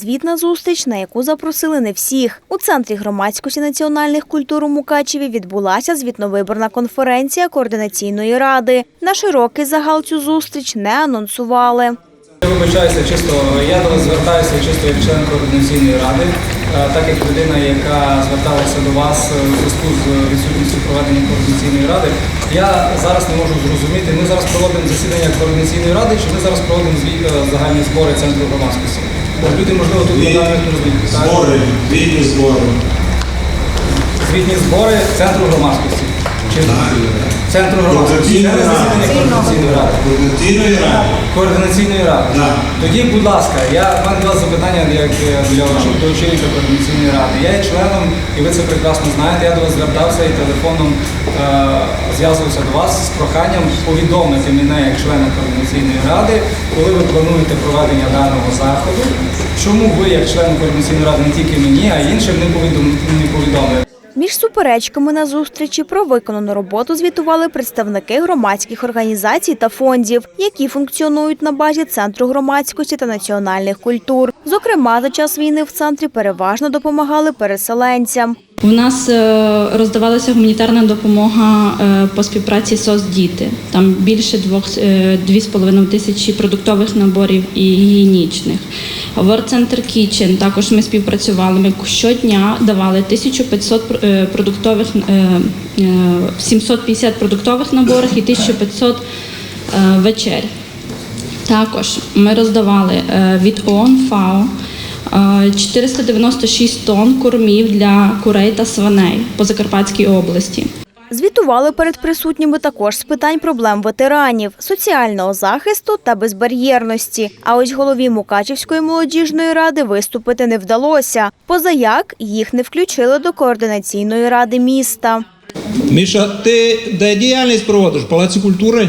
Звітна зустріч, на яку запросили не всіх. У центрі громадськості національних культур у Мукачеві відбулася звітновиборна конференція координаційної ради. На широкий загал цю зустріч не анонсували. Я вибачаюся чисто, я до вас звертаюся чисто як член координаційної ради, е, так як людина, яка зверталася до вас е, у зв'язку з відсутністю проведення координаційної ради. Я зараз не можу зрозуміти, ми зараз проводимо засідання координаційної ради, чи ми зараз проводимо е, загальні збори центру громадськості. Бо люди, можливо, тут так? збори, квітні збори. Звітні збори центру громадськості. Центру координаційної ради. Координаційної ради. Координаційної ради. Тоді, будь ласка, я в мене до вас запитання як е, для очі- очільника координаційної ради. Я є членом, і ви це прекрасно знаєте. Я до вас звертався і телефоном е, зв'язувався до вас з проханням повідомити мене як члена координаційної ради, коли ви плануєте проведення даного заходу. Чому ви, як член координаційної ради, не тільки мені, а іншим не повідомили? Між суперечками на зустрічі про виконану роботу звітували представники громадських організацій та фондів, які функціонують на базі Центру громадськості та національних культур. Зокрема, за час війни в центрі переважно допомагали переселенцям. У нас е, роздавалася гуманітарна допомога е, по співпраці СОС Діти. Там більше двох е, тисячі продуктових наборів і гігієнічних. Center Kitchen також ми співпрацювали. Ми щодня давали 1500 е, продуктових е, е, 750 продуктових наборів і 1500 е, вечерь. Також ми роздавали від ООН ФАО 496 тонн кормів для курей та свиней по Закарпатській області. Звітували перед присутніми також з питань проблем ветеранів, соціального захисту та безбар'єрності. А ось голові Мукачівської молодіжної ради виступити не вдалося. Позаяк їх не включили до координаційної ради міста. Міша, ти де діяльність проводиш? В Палаці культури?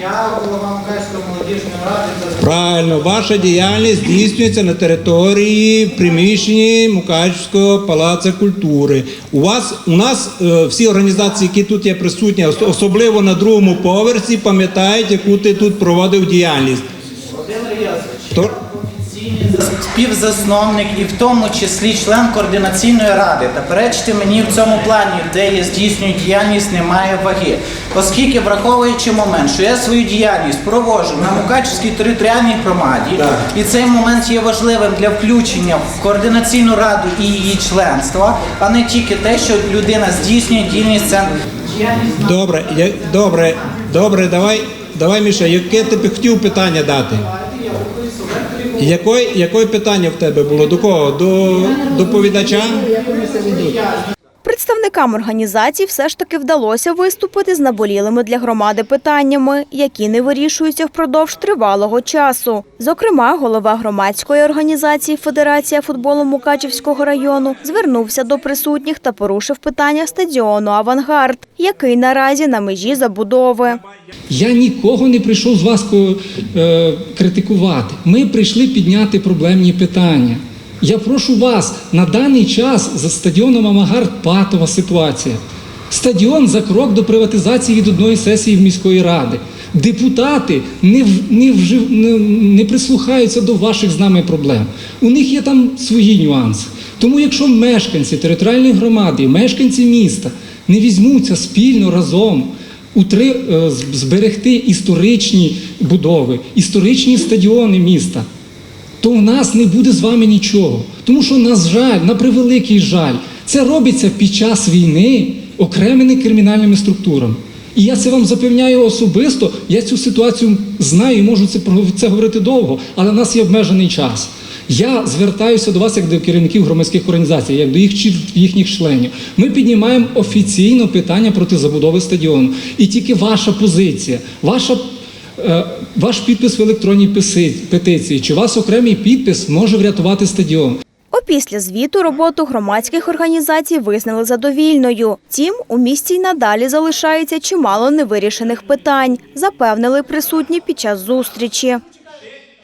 Я голова Мукачської молодіжної ради за Правильно, ваша діяльність здійснюється на території приміщенні Мукачівського палацу культури. У вас у нас е, всі організації, які тут є присутні, особливо на другому поверсі, пам'ятають, яку ти тут проводив діяльність. То, співзасновник і в тому числі член координаційної ради. Та перечити мені в цьому плані, де я здійснюю діяльність, немає ваги. Оскільки, враховуючи момент, що я свою діяльність проводжу на Мукачівській територіальній громаді, і цей момент є важливим для включення в координаційну раду і її членства, а не тільки те, що людина здійснює діяльність центру. добре, я, добре, добре, давай, давай, Міша, яке ти б хотів питання дати? Якое, яке питання в тебе було? До кого? До доповідача? Представникам організацій все ж таки вдалося виступити з наболілими для громади питаннями, які не вирішуються впродовж тривалого часу. Зокрема, голова громадської організації Федерація футболу Мукачівського району звернувся до присутніх та порушив питання стадіону Авангард, який наразі на межі забудови. Я нікого не прийшов з вас е, критикувати. Ми прийшли підняти проблемні питання. Я прошу вас на даний час за стадіоном Амагард патова ситуація. Стадіон за крок до приватизації від одної сесії в міської ради. Депутати не, не, вжив, не, не прислухаються до ваших з нами проблем. У них є там свої нюанси. Тому, якщо мешканці територіальної громади, мешканці міста не візьмуться спільно разом утри, е, зберегти історичні будови, історичні стадіони міста, то в нас не буде з вами нічого. Тому що, на жаль, на превеликий жаль, це робиться під час війни окремими кримінальними структурами. І я це вам запевняю особисто, я цю ситуацію знаю і можу це, про це говорити довго, але в нас є обмежений час. Я звертаюся до вас як до керівників громадських організацій, як до їх їхніх членів. Ми піднімаємо офіційно питання проти забудови стадіону. І тільки ваша позиція, ваша Ваш підпис в електронній петиції чи вас окремий підпис може врятувати стадіон. Опісля звіту роботу громадських організацій визнали задовільною. Втім, у місті й надалі залишається чимало невирішених питань, запевнили присутні під час зустрічі.